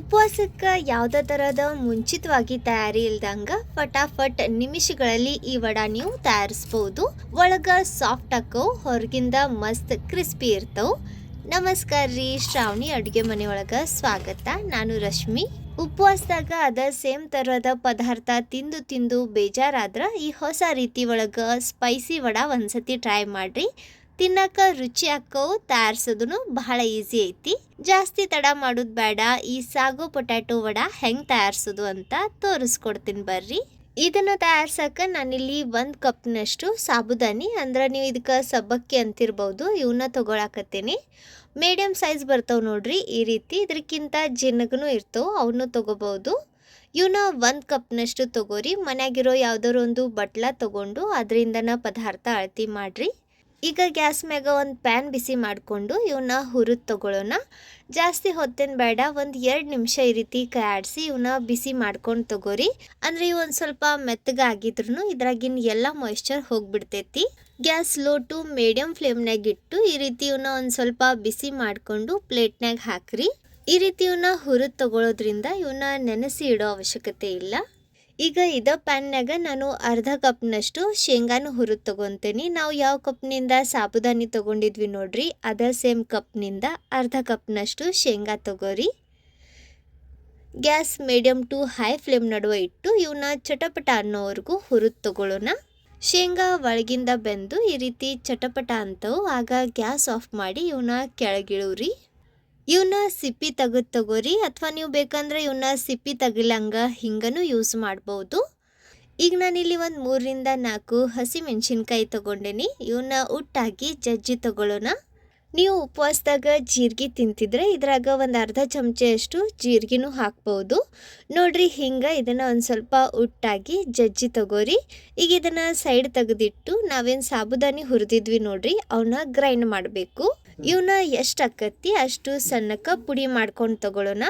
ಉಪವಾಸಕ್ಕೆ ಯಾವುದೇ ಥರದ ಮುಂಚಿತವಾಗಿ ತಯಾರಿ ಇಲ್ದಂಗ ಫಟಾಫಟ್ ನಿಮಿಷಗಳಲ್ಲಿ ಈ ವಡ ನೀವು ತಯಾರಿಸ್ಬೋದು. ಒಳಗ ಸಾಫ್ಟ್ ಹಾಕವು ಹೊರಗಿಂದ ಮಸ್ತ್ ಕ್ರಿಸ್ಪಿ ಇರ್ತವು. ನಮಸ್ಕಾರ ರೀ, ಶ್ರಾವಣಿ ಅಡುಗೆ ಮನೆ ಒಳಗ ಸ್ವಾಗತ. ನಾನು ರಶ್ಮಿ. ಉಪವಾಸದಾಗ ಅದ ಸೇಮ್ ಥರದ ಪದಾರ್ಥ ತಿಂದು ತಿಂದು ಬೇಜಾರಾದ್ರೆ ಈ ಹೊಸ ರೀತಿ ಒಳಗ ಸ್ಪೈಸಿ ವಡ ಒಂದ್ಸತಿ ಟ್ರೈ ಮಾಡ್ರಿ. ತಿನ್ನಕ ರುಚಿ ಹಾಕವು ತಯಾರಿಸೋದು ಬಹಳ ಈಸಿ ಐತಿ. ಜಾಸ್ತಿ ತಡ ಮಾಡೋದು ಬೇಡ, ಈ ಸಾಗು ಪೊಟ್ಯಾಟೊ ವಡ ಹೆಂಗ್ ತಯಾರಿಸೋದು ಅಂತ ತೋರಿಸ್ಕೊಡ್ತೀನಿ ಬರ್ರಿ. ಇದನ್ನು ತಯಾರ್ಸಕ್ಕೆ ನಾನಿಲ್ಲಿ ಒಂದು ಕಪ್ನಷ್ಟು ಸಾಬುದಾನಿ, ಅಂದ್ರೆ ನೀವು ಇದಕ್ಕೆ ಸಬ್ಬಕ್ಕಿ ಅಂತಿರ್ಬೋದು ಇವನ್ನ ತಗೊಳಕತ್ತೀನಿ. ಮೀಡಿಯಮ್ ಸೈಜ್ ಬರ್ತಾವೆ ನೋಡ್ರಿ, ಈ ರೀತಿ ಇದಕ್ಕಿಂತ ಜಿನ್ನಗನು ಇರ್ತವೆ ಅವನ್ನೂ ತಗೋಬಹುದು ಇವನ್ನ ಒಂದು ಕಪ್ನಷ್ಟು ತಗೋರಿ, ಮನೆಯಾಗಿರೋ ಯಾವುದಾದ್ರು ಒಂದು ಬಟ್ಲ ತಗೊಂಡು ಅದರಿಂದನ ಪದಾರ್ಥ ಅಳತಿ ಮಾಡ್ರಿ. ಈಗ ಗ್ಯಾಸ್ ಮ್ಯಾಗ ಒಂದು ಪ್ಯಾನ್ ಬಿಸಿ ಮಾಡಿಕೊಂಡು ಇವನ್ನ ಹುರಿದು ತೊಗೊಳ್ಳೋಣ ಜಾಸ್ತಿ ಹೊತ್ತೇನು ಬೇಡ, ಒಂದು ಎರಡು ನಿಮಿಷ ಈ ರೀತಿ ಕಾಡಿಸಿ ಇವನ್ನ ಬಿಸಿ ಮಾಡ್ಕೊಂಡು ತಗೋರಿ. ಅಂದ್ರೆ ಇವು ಒಂದು ಸ್ವಲ್ಪ ಮೆತ್ತಗಾಗಿದ್ರು ಇದ್ರಾಗಿನ ಎಲ್ಲ ಮಾಯಿಶ್ಚರ್ ಹೋಗ್ಬಿಡ್ತೈತಿ. ಗ್ಯಾಸ್ ಲೋ ಟು ಮೀಡಿಯಮ್ ಫ್ಲೇಮ್ನಾಗ ಇಟ್ಟು ಈ ರೀತಿ ಇವನ್ನ ಒಂದು ಸ್ವಲ್ಪ ಬಿಸಿ ಮಾಡಿಕೊಂಡು ಪ್ಲೇಟ್ನಾಗ ಹಾಕ್ರಿ. ಈ ರೀತಿ ಇವನ್ನ ಹುರಿದು ತಗೊಳ್ಳೋದ್ರಿಂದ ಇವನ್ನ ನೆನೆಸಿ ಇಡೋ ಅವಶ್ಯಕತೆ ಇಲ್ಲ. ಈಗ ಇದ ಪ್ಯಾನ್ನಾಗ ನಾನು ಅರ್ಧ ಕಪ್ನಷ್ಟು ಶೇಂಗಾನು ಹುರಿದು ತಗೊತೀನಿ. ನಾವು ಯಾವ ಕಪ್ನಿಂದ ಸಾಬುದಾನಿ ತಗೊಂಡಿದ್ವಿ ನೋಡ್ರಿ, ಅದ ಸೇಮ್ ಕಪ್ನಿಂದ ಅರ್ಧ ಕಪ್ನಷ್ಟು ಶೇಂಗಾ ತಗೋರಿ. Gas medium to high flame ನಡುವೆ ಇಟ್ಟು ಇವನ್ನ ಚಟಪಟ ಅನ್ನೋವರೆಗೂ ಹುರಿದು ತಗೊಳ್ಳೋಣ ಶೇಂಗಾ ಒಳಗಿಂದ ಬೆಂದು ಈ ರೀತಿ ಚಟಪಟ ಅಂತವು ಆಗ ಗ್ಯಾಸ್ ಆಫ್ ಮಾಡಿ ಇವನ್ನ ಕೆಳಗಿಳುವ್ರಿ ಇವನ್ನ ಸಿಪ್ಪಿ ತೆಗೆದು ತಗೋರಿ, ಅಥವಾ ನೀವು ಬೇಕಂದ್ರೆ ಇವನ್ನ ಸಿಪ್ಪಿ ತೆಗಿಲಂಗ ಹಿಂಗನು ಯೂಸ್ ಮಾಡ್ಬೋದು. ಈಗ ನಾನಿಲ್ಲಿ ಒಂದು ಮೂರರಿಂದ ನಾಲ್ಕು ಹಸಿ ಮೆಣಸಿನ್ಕಾಯಿ ತಗೊಂಡೇನಿ. ಇವನ್ನ ಉಟ್ಟಾಗಿ ಜಜ್ಜಿ ತಗೊಳ್ಳೋಣ ನೀವು ಉಪವಾಸದಾಗ ಜೀರಿಗೆ ತಿಂತಿದ್ರೆ ಇದ್ರಾಗ ಒಂದು ಅರ್ಧ ಚಮಚೆಯಷ್ಟು ಜೀರಿಗೆನೂ ಹಾಕ್ಬೋದು. ನೋಡ್ರಿ ಹಿಂಗೆ ಇದನ್ನು ಒಂದು ಸ್ವಲ್ಪ ಉಟ್ಟಾಗಿ ಜಜ್ಜಿ ತಗೋರಿ. ಈಗ ಇದನ್ನು ಸೈಡ್ ತೆಗೆದಿಟ್ಟು ನಾವೇನು ಸಾಬುದಾನಿ ಹುರಿದಿದ್ವಿ ನೋಡ್ರಿ ಅವನ್ನ ಗ್ರೈಂಡ್ ಮಾಡಬೇಕು. ಇವನ್ನ ಎಷ್ಟು ಅಕ್ಕತ್ತಿ, ಅಷ್ಟು ಸಣ್ಣಕ್ಕೆ ಪುಡಿ ಮಾಡ್ಕೊಂಡು ತಗೊಳ್ಳೋಣ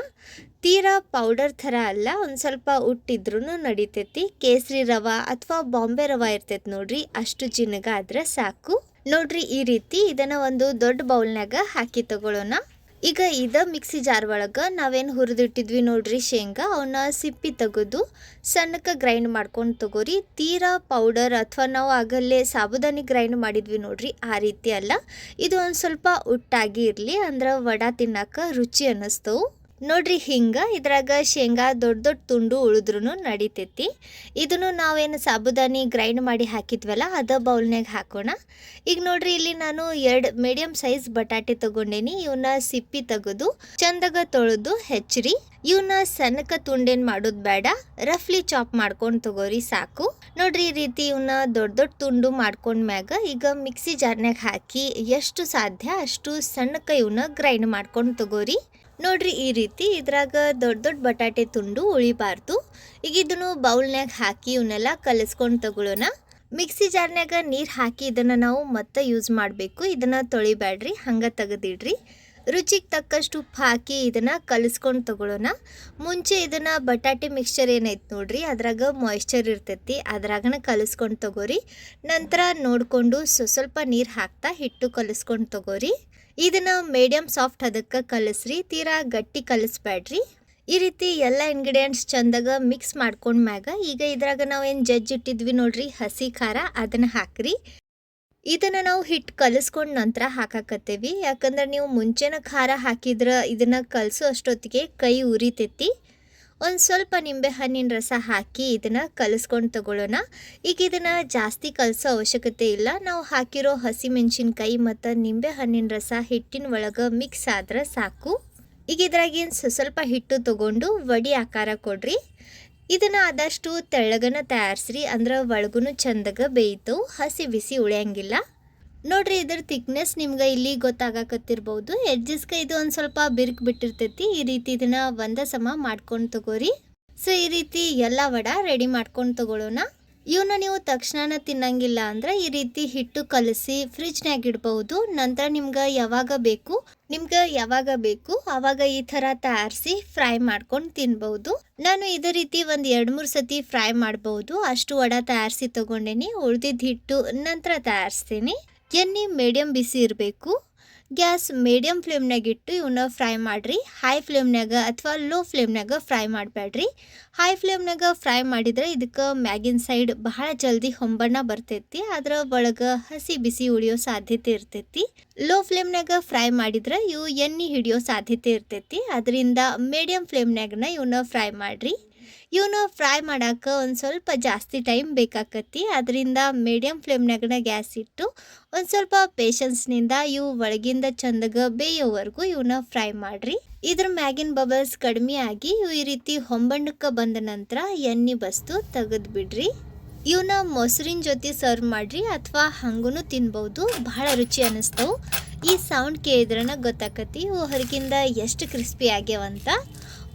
ತೀರಾ ಪೌಡರ್ ಥರ ಅಲ್ಲ, ಒಂದು ಸ್ವಲ್ಪ ಉಟ್ಟಿದ್ರೂ ನಡಿತೈತಿ. ಕೇಸರಿ ರವ ಅಥವಾ ಬಾಂಬೆ ರವ ಇರ್ತೈತಿ ನೋಡ್ರಿ, ಅಷ್ಟು ಜಿನಗ ಆದರೆ ಸಾಕು. ನೋಡ್ರಿ ಈ ರೀತಿ ಇದನ್ನ ಒಂದು ದೊಡ್ಡ ಬೌಲ್ನಾಗ ಹಾಕಿ ತಗೊಳ್ಳೋಣ ಈಗ ಇದ ಮಿಕ್ಸಿ ಜಾರ್ ಒಳಗೆ ನಾವೇನು ಹುರಿದಿಟ್ಟಿದ್ವಿ ನೋಡ್ರಿ ಶೇಂಗಾ ಅವನ್ನ ಸಿಪ್ಪಿ ತೆಗೆದು ಸಣ್ಣಕ್ಕೆ ಗ್ರೈಂಡ್ ಮಾಡ್ಕೊಂಡು ತಗೋರಿ. ತೀರಾ ಪೌಡರ್ ಅಥವಾ ನಾವು ಆಗಲ್ಲೇ ಸಾಬುದಾನಿ ಗ್ರೈಂಡ್ ಮಾಡಿದ್ವಿ ನೋಡ್ರಿ, ಆ ರೀತಿ ಅಲ್ಲ. ಇದು ಒಂದು ಸ್ವಲ್ಪ ಉಟ್ಟಾಗಿ ಇರಲಿ, ಅಂದ್ರೆ ವಡಾ ತಿನ್ನಕ ರುಚಿ ಅನ್ನಿಸ್ತವು ನೋಡ್ರಿ ಹಿಂಗ ಇದ್ರಾಗ ಶೇಂಗಾ ದೊಡ್ಡ ದೊಡ್ಡ ತುಂಡು ಉಳಿದ್ರೂ ನಡಿತೈತಿ. ಇದನ್ನು ನಾವೇನು ಸಾಬುದಾನಿ ಗ್ರೈಂಡ್ ಮಾಡಿ ಹಾಕಿದ್ವಲ್ಲ, ಅದ ಬೌಲ್ನಾಗ ಹಾಕೋಣ. ಈಗ ನೋಡ್ರಿ ಇಲ್ಲಿ ನಾನು ಎರಡು ಮೀಡಿಯಂ ಸೈಜ್ ಬಟಾಟೆ ತಗೊಂಡೇನಿ ಇವನ್ನ ಸಿಪ್ಪಿ ತೆಗೆದು, ಚಂದಾಗ ತೊಳೆದು ಹೆಚ್ಚ್ರಿ ಇವನ್ನ ಸಣ್ಣಕ ತುಂಡೇನು ಮಾಡೋದು ಬೇಡ ರಫ್ಲಿ ಚಾಪ್ ಮಾಡ್ಕೊಂಡು ತಗೋರಿ ಸಾಕು. ನೋಡ್ರಿ ಈ ರೀತಿ ಇವನ್ನ ದೊಡ್ಡ ದೊಡ್ಡ ತುಂಡು ಮಾಡ್ಕೊಂಡ್ ಮ್ಯಾಗ ಈಗ ಮಿಕ್ಸಿ ಜಾರ್ನಾಗ ಹಾಕಿ ಎಷ್ಟು ಸಾಧ್ಯ ಅಷ್ಟು ಸಣ್ಣಕ ಇವನ್ನ ಗ್ರೈಂಡ್ ಮಾಡ್ಕೊಂಡು ತಗೋರಿ. ನೋಡ್ರಿ ಈ ರೀತಿ ಇದ್ರಾಗ ದೊಡ್ಡ ದೊಡ್ಡ ಬಟಾಟೆ ತುಂಡು ಉಳಿಬಾರ್ದು. ಈಗ ಇದನ್ನು ಬೌಲ್ನ್ಯಾಗ ಹಾಕಿ ಇವನ್ನೆಲ್ಲ ಕಲಿಸ್ಕೊಂಡು ತಗೊಳ್ಳೋಣ ಮಿಕ್ಸಿ ಜಾರ್ನ್ಯಾಗ ನೀರು ಹಾಕಿ ಇದನ್ನು ನಾವು ಮತ್ತೆ ಯೂಸ್ ಮಾಡಬೇಕು. ಇದನ್ನು ತೊಳಿಬೇಡ್ರಿ ಹಂಗೆ ತೆಗೆದಿಡ್ರಿ. ರುಚಿಗೆ ತಕ್ಕಷ್ಟು ಉಪ್ಪು ಹಾಕಿ ಇದನ್ನು ಕಲಿಸ್ಕೊಂಡು ತಗೊಳ್ಳೋಣ ಮುಂಚೆ ಇದನ್ನು ಬಟಾಟೆ ಮಿಕ್ಸ್ಚರ್ ಏನೈತೆ ನೋಡ್ರಿ, ಅದ್ರಾಗ ಮಾಯಿಶ್ಚರ್ ಇರ್ತೈತಿ, ಅದ್ರಾಗನ ಕಲಿಸ್ಕೊಂಡು ತಗೋರಿ. ನಂತರ ನೋಡಿಕೊಂಡು ಸ್ವಲ್ಪ ನೀರು ಹಾಕ್ತಾ ಹಿಟ್ಟು ಕಲಿಸ್ಕೊಂಡು ತಗೋರಿ. ಇದನ್ನು ಮೀಡಿಯಮ್ ಸಾಫ್ಟ್ ಅದಕ್ಕೆ ಕಲಿಸ್ರಿ, ತೀರಾ ಗಟ್ಟಿ ಕಲಿಸ್ಬೇಡ್ರಿ ಈ ರೀತಿ ಎಲ್ಲ ಇಂಗ್ರೀಡಿಯೆಂಟ್ಸ್ ಚಂದಾಗ ಮಿಕ್ಸ್ ಮಾಡ್ಕೊಂಡ್ಮ್ಯಾಗ ಈಗ ಇದ್ರಾಗ ನಾವು ಏನು ಜಜ್ಜಿ ಇಟ್ಟಿದ್ವಿ ನೋಡ್ರಿ, ಹಸಿ ಖಾರ ಅದನ್ನು ಹಾಕ್ರಿ. ಇದನ್ನ ನಾವು ಹಿಟ್ಟು ಕಲಿಸ್ಕೊಂಡು ನಂತರ ಹಾಕಾಕತ್ತೇವಿ. ಯಾಕಂದ್ರೆ ನೀವು ಮುಂಚೆನ ಖಾರ ಹಾಕಿದ್ರೆ ಇದನ್ನ ಕಲಸೋ ಅಷ್ಟೊತ್ತಿಗೆ ಕೈ ಉರಿತೈತಿ. ಒಂದು ಸ್ವಲ್ಪ ನಿಂಬೆ ಹಣ್ಣಿನ ರಸ ಹಾಕಿ ಇದನ್ನು ಕಲಿಸ್ಕೊಂಡು ತಗೊಳ್ಳೋಣ. ಈಗ ಇದನ್ನು ಜಾಸ್ತಿ ಕಲಸೋ ಅವಶ್ಯಕತೆ ಇಲ್ಲ. ನಾವು ಹಾಕಿರೋ ಹಸಿ ಮೆಣಸಿನ್ಕಾಯಿ ಮತ್ತು ನಿಂಬೆ ಹಣ್ಣಿನ ರಸ ಹಿಟ್ಟಿನ ಒಳಗೆ ಮಿಕ್ಸ್ ಆದ್ರೆ ಸಾಕು. ಈಗ ಇದ್ರಾಗೇನು ಸ್ವಲ್ಪ ಹಿಟ್ಟು ತಗೊಂಡು ವಡಿ ಆಕಾರ ಕೊಡ್ರಿ. ಇದನ್ನು ಆದಷ್ಟು ತೆಳ್ಳಗನ ತಯಾರಿಸ್ರಿ, ಅಂದ್ರೆ ಒಳಗೂ ಚಂದಗ ಬೇಯಿತು, ಹಸಿ ಬಿಸಿ ಉಳಿಯಂಗಿಲ್ಲ. ನೋಡ್ರಿ ಇದ್ರ ಥಿಕ್ನೆಸ್ ನಿಮ್ಗೆ ಇಲ್ಲಿ ಗೊತ್ತಾಗಕತ್ತಿರ್ಬೋದು. ಎಡ್ಜಸ್ಗೆ ಇದು ಒಂದು ಸ್ವಲ್ಪ ಬಿರುಕು ಬಿಟ್ಟಿರ್ತೈತಿ. ಈ ರೀತಿ ಇದನ್ನ ಒಂದ ಸಮ ಮಾಡ್ಕೊಂಡು ತಗೋರಿ. ಸೊ ಈ ರೀತಿ ಎಲ್ಲ ವಡ ರೆಡಿ ಮಾಡ್ಕೊಂಡು ತಗೊಳ್ಳೋಣ ಇವನ್ನ ನೀವು ತಕ್ಷಣ ತಿನ್ನಂಗಿಲ್ಲ ಅಂದ್ರೆ ಈ ರೀತಿ ಹಿಟ್ಟು ಕಲಸಿ ಫ್ರಿಜ್ನಾಗ ಇಡಬಹುದು. ನಂತರ ನಿಮ್ಗೆ ಯಾವಾಗ ಬೇಕು, ನಿಮ್ಗೆ ಯಾವಾಗ ಬೇಕು, ಅವಾಗ ಈ ಥರ ತಯಾರಿಸಿ ಫ್ರೈ ಮಾಡ್ಕೊಂಡು ತಿನ್ಬಹುದು. ನಾನು ಇದೇ ರೀತಿ ಒಂದು ಎರಡು ಮೂರು ಸತಿ ಫ್ರೈ ಮಾಡಬಹುದು. ಅಷ್ಟು ವಡ ತಯಾರಿಸಿ ತಗೊಂಡೇನಿ ಉಳಿದಿದ್ದ ಹಿಟ್ಟು ನಂತರ ತಯಾರಿಸ್ತೀನಿ. ಎಣ್ಣೆ ಮೀಡಿಯಂ ಬಿಸಿ ಇರಬೇಕು. ಗ್ಯಾಸ್ ಮೀಡಿಯಮ್ ಫ್ಲೇಮ್ನಾಗ ಇಟ್ಟು ಇವನ್ನ ಫ್ರೈ ಮಾಡಿರಿ. ಹೈ ಫ್ಲೇಮ್ನಾಗ ಅಥವಾ ಲೋ ಫ್ಲೇಮ್ನಾಗ ಫ್ರೈ ಮಾಡಬೇಡ್ರಿ ಹೈ ಫ್ಲೇಮ್ನಾಗ ಫ್ರೈ ಮಾಡಿದ್ರೆ ಇದಕ್ಕೆ ಮ್ಯಾಗಿನ ಸೈಡ್ ಬಹಳ ಜಲ್ದಿ ಹೊಂಬಣ್ಣ ಬರ್ತೈತಿ. ಅದರ ಒಳಗೆ ಹಸಿ ಬಿಸಿ ಉಳಿಯೋ ಸಾಧ್ಯತೆ ಇರ್ತೈತಿ. ಲೋ ಫ್ಲೇಮ್ನಾಗ ಫ್ರೈ ಮಾಡಿದ್ರೆ ಇವು ಎಣ್ಣೆ ಹಿಡಿಯೋ ಸಾಧ್ಯತೆ ಇರ್ತೈತಿ. ಅದರಿಂದ ಮೀಡಿಯಮ್ ಫ್ಲೇಮ್ನಾಗನ ಇವನ್ನ ಫ್ರೈ ಮಾಡಿರಿ. ಇವನ್ನ ಫ್ರೈ ಮಾಡೋಕ್ಕೆ ಒಂದು ಸ್ವಲ್ಪ ಜಾಸ್ತಿ ಟೈಮ್ ಬೇಕಾಕತಿ ಅದರಿಂದ ಮೀಡಿಯಮ್ ಫ್ಲೇಮ್ನಾಗನ ಗ್ಯಾಸ್ ಇಟ್ಟು ಒಂದು ಸ್ವಲ್ಪ ಪೇಷನ್ಸ್ನಿಂದ ಇವು ಒಳಗಿಂದ ಚಂದಗ ಬೇಯೋವರೆಗೂ ಇವನ್ನ ಫ್ರೈ ಮಾಡಿರಿ. ಇದ್ರ ಮ್ಯಾಗಿನ ಬಬಲ್ಸ್ ಕಡಿಮೆ ಆಗಿ ಇವು ಈ ರೀತಿ ಹೊಂಬಣ್ಣಕ್ಕೆ ಬಂದ ನಂತರ ಎಣ್ಣೆ ಬಸ್ತು ತೆಗೆದು ಬಿಡ್ರಿ. ಇವನ್ನ ಮೊಸರಿನ ಜೊತೆ ಸರ್ವ್ ಮಾಡಿರಿ ಅಥವಾ ಹಂಗೂ ತಿನ್ಬೋದು. ಬಹಳ ರುಚಿ ಅನ್ನಿಸ್ತವು ಈ ಸೌಂಡ್ ಕೇಳಿದ್ರನ ಗೊತ್ತಾಕತಿ ಇವು ಹೊರಗಿಂದ ಎಷ್ಟು ಕ್ರಿಸ್ಪಿ ಆಗ್ಯಾವಂತ.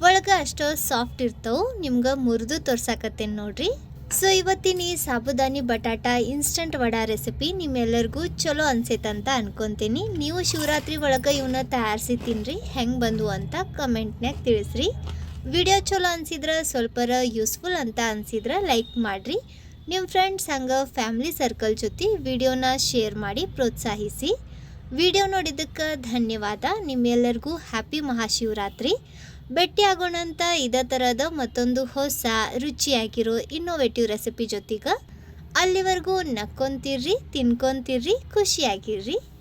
ಒಳಗೆ ಅಷ್ಟೋ ಸಾಫ್ಟ್ ಇರ್ತವು, ನಿಮ್ಗೆ ಮುರಿದು ತೋರ್ಸಾಕತ್ತೇನೆ ನೋಡ್ರಿ. ಸೊ ಇವತ್ತಿನ ಈ ಸಾಬುದಾನಿ ಬಟಾಟ ಇನ್ಸ್ಟಂಟ್ ವಡಾ ರೆಸಿಪಿ ನಿಮ್ಮೆಲ್ಲರಿಗೂ ಚಲೋ ಅನ್ಸೈತಂತ ಅನ್ಕೊಂತೀನಿ. ನೀವು ಶಿವರಾತ್ರಿ ಒಳಗೆ ಇವನ್ನ ತಯಾರಿಸಿ ತಿನ್ರಿ ಹೆಂಗೆ ಬಂದು ಅಂತ ಕಮೆಂಟ್ನಾಗ ತಿಳಿಸ್ರಿ. ವಿಡಿಯೋ ಚಲೋ ಅನ್ಸಿದ್ರೆ ಸ್ವಲ್ಪರ ಯೂಸ್ಫುಲ್ ಅಂತ ಅನ್ಸಿದ್ರೆ ಲೈಕ್ ಮಾಡಿರಿ. ನಿಮ್ಮ ಫ್ರೆಂಡ್ಸ್ ಹಂಗೆ ಫ್ಯಾಮ್ಲಿ ಸರ್ಕಲ್ ಜೊತೆ ವಿಡಿಯೋನ ಶೇರ್ ಮಾಡಿ ಪ್ರೋತ್ಸಾಹಿಸಿ. ವಿಡಿಯೋ ನೋಡಿದ್ದಕ್ಕೆ ಧನ್ಯವಾದ. ನಿಮ್ಮೆಲ್ಲರಿಗೂ ಹ್ಯಾಪಿ ಮಹಾಶಿವರಾತ್ರಿ. ಭೇಟಿ ಆಗೋಣ ಅಂತ ಇದೇ ಥರದ ಮತ್ತೊಂದು ಹೊಸ ರುಚಿಯಾಗಿರೋ ಇನ್ನೋವೇಟಿವ್ ರೆಸಿಪಿ ಜೊತೆಗೆ ಅಲ್ಲಿವರೆಗೂ ನಕ್ಕೊಂತಿರ್ರಿ, ತಿನ್ಕೊಂತಿರ್ರಿ, ಖುಷಿಯಾಗಿರ್ರಿ.